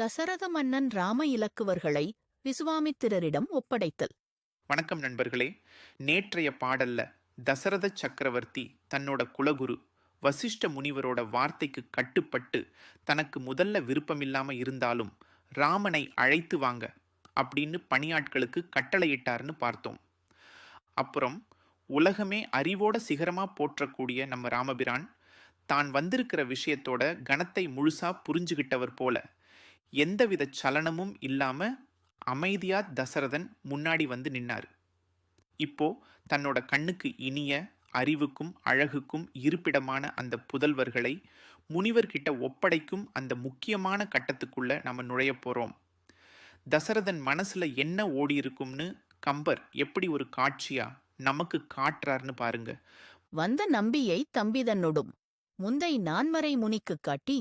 தசரத மன்னன் ராம இலக்குவர்களை விசுவாமித்திரரிடம் ஒப்படைத்தல். வணக்கம் நண்பர்களே. நேற்றைய பாடல்ல தசரத சக்கரவர்த்தி தன்னோட குலகுரு வசிஷ்ட முனிவரோட வார்த்தைக்கு கட்டுப்பட்டு தனக்கு முதல்ல விருப்பமில்லாம இருந்தாலும் ராமனை அழைத்து வாங்க அப்படின்னு பணியாட்களுக்கு கட்டளையிட்டார்னு பார்த்தோம். அப்புறம் உலகமே அறிவோட சிகரமா போற்றக்கூடிய நம்ம ராமபிரான் தான் வந்திருக்கிற விஷயத்தோட கணத்தை முழுசா புரிஞ்சுகிட்டவர் போல எந்தவித சலனமும் இல்லாமல் அமைதியாக தசரதன் முன்னாடி வந்து நின்னார். இப்போ தன்னோட கண்ணுக்கு இனிய அறிவுக்கும் அழகுக்கும் இருப்பிடமான அந்த புதல்வர்களை முனிவர்கிட்ட ஒப்படைக்கும் அந்த முக்கியமான கட்டத்துக்குள்ள நம்ம நுழைய போகிறோம் தசரதன் மனசில் என்ன ஓடி இருக்கும்னு கம்பர் எப்படி ஒரு காட்சியா நமக்கு காட்டுறாருன்னு பாருங்க. வந்த நம்பியை தம்பிதன்னொடும் முந்தை நான்மறை முனிக்கு காட்டி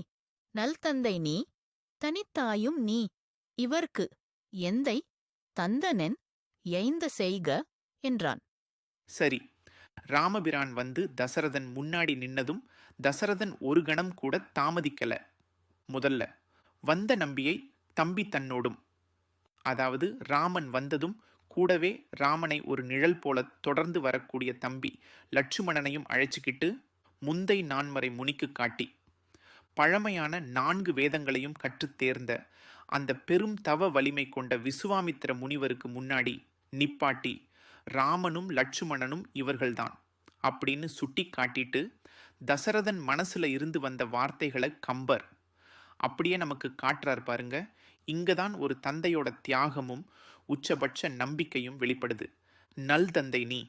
நல்தந்தை நீ தனித்தாயும் நீ. இவர்க்கு எந்தை தந்தனென் எய்ந்த செய்க என்றான். சரி. ராமபிரான் வந்து தசரதன் முன்னாடி நின்னதும் தசரதன் ஒரு கணம் கூட தாமதிக்கல. முதல்ல வந்த நம்பியை தம்பி தன்னோடும் அதாவது ராமன் வந்ததும் கூடவே ராமனை ஒரு நிழல் போல தொடர்ந்து வரக்கூடிய தம்பி லட்சுமணனையும் அழைச்சிக்கிட்டு முந்தை நான்மறை முனிக்கு காட்டி பழமையான நான்கு வேதங்களையும் கற்றுத் தேர்ந்த அந்த பெரும் தவ வலிமை கொண்ட விசுவாமித்திர முனிவருக்கு முன்னாடி நிப்பாட்டி ராமனும் லட்சுமணனும் இவர்கள்தான் அப்படின்னு சுட்டி காட்டிட்டு தசரதன் மனசில் இருந்து வந்த வார்த்தைகளை கம்பர் அப்படியே நமக்கு காட்டுறார் பாருங்க. இங்கே தான் ஒரு தந்தையோட தியாகமும் உச்சபட்ச நம்பிக்கையும் வெளிப்படுது. நல் தந்தை நீ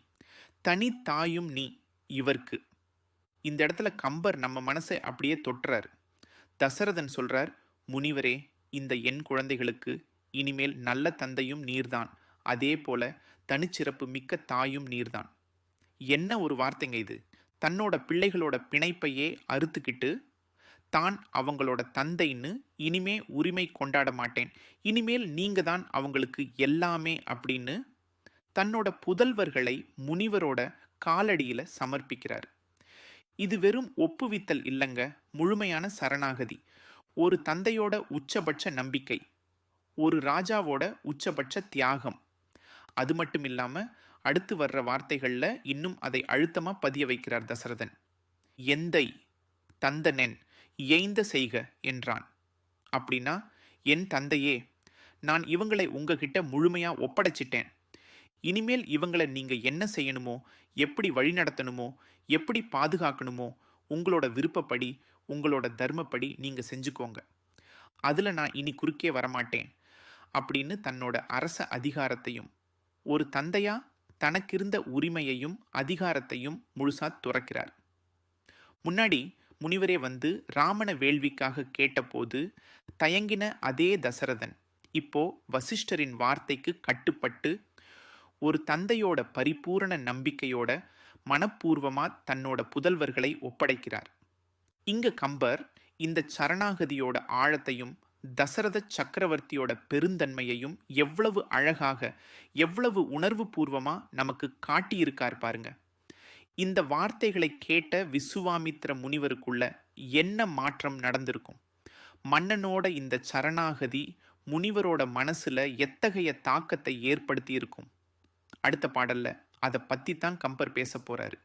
தனி தாயும் நீ இவர்க்கு. இந்த இடத்துல கம்பர் நம்ம மனசை அப்படியே தொட்டுறார். தசரதன் சொல்கிறார் முனிவரே இந்த என் குழந்தைகளுக்கு இனிமேல் நல்ல தந்தையும் நீர்தான். அதே போல தனிச்சிறப்பு மிக்க தாயும் நீர்தான். என்ன ஒரு வார்த்தைங்க இது. தன்னோட பிள்ளைகளோட பிணைப்பையே அறுத்துக்கிட்டு தான் அவங்களோட தந்தைன்னு இனிமே உரிமை கொண்டாட மாட்டேன். இனிமேல் நீங்கள் தான் அவங்களுக்கு எல்லாமே அப்படின்னு தன்னோட புதல்வர்களை முனிவரோட காலடியில் சமர்ப்பிக்கிறார். இது வெறும் ஒப்புவித்தல் இல்லைங்க முழுமையான சரணாகதி. ஒரு தந்தையோட உச்சபட்ச நம்பிக்கை ஒரு ராஜாவோட உச்சபட்ச தியாகம். அது மட்டும் இல்லாம அடுத்து வர்ற வார்த்தைகளில் இன்னும் அதை அழுத்தமா பதிய வைக்கிறார் தசரதன். எந்தை தந்தனென் ஏய்ந்த செய்க என்றான். அப்படின்னா என் தந்தையே நான் இவங்களை உங்ககிட்ட முழுமையா ஒப்படைச்சிட்டேன். இனிமேல் இவங்களை நீங்கள் என்ன செய்யணுமோ எப்படி வழிநடத்தணுமோ எப்படி பாதுகாக்கணுமோ உங்களோட விருப்பப்படி உங்களோட தர்மப்படி நீங்கள் செஞ்சுக்கோங்க. அதில் நான் இனி குறுக்கே வரமாட்டேன். அப்படின்னு தன்னோட அரச அதிகாரத்தையும் ஒரு தந்தையா தனக்கிருந்த உரிமையையும் அதிகாரத்தையும் முழுசா துறக்கிறார். முன்னாடி முனிவரே வந்து ராமன வேள்விக்காக கேட்டபோது தயங்கின அதே தசரதன் இப்போ வசிஷ்டரின் வார்த்தைக்கு கட்டுப்பட்டு ஒரு தந்தையோட பரிபூரண நம்பிக்கையோட மனப்பூர்வமாக தன்னோட புதல்வர்களை ஒப்படைக்கிறார். இங்க கம்பர் இந்த சரணாகதியோட ஆழத்தையும் தசரத சக்கரவர்த்தியோட பெருந்தன்மையையும் எவ்வளவு அழகாக எவ்வளவு உணர்வு பூர்வமாக நமக்கு காட்டியிருக்கார் பாருங்க. இந்த வார்த்தைகளை கேட்ட விசுவாமித்ர முனிவருக்குள்ள என்ன மாற்றம் நடந்திருக்கும்? மன்னனோட இந்த சரணாகதி முனிவரோட மனசுல எத்தகைய தாக்கத்தை ஏற்படுத்தி இருக்கும் அடுத்த பாடலில் அதை பற்றி தான் கம்பர் பேச போகிறாரு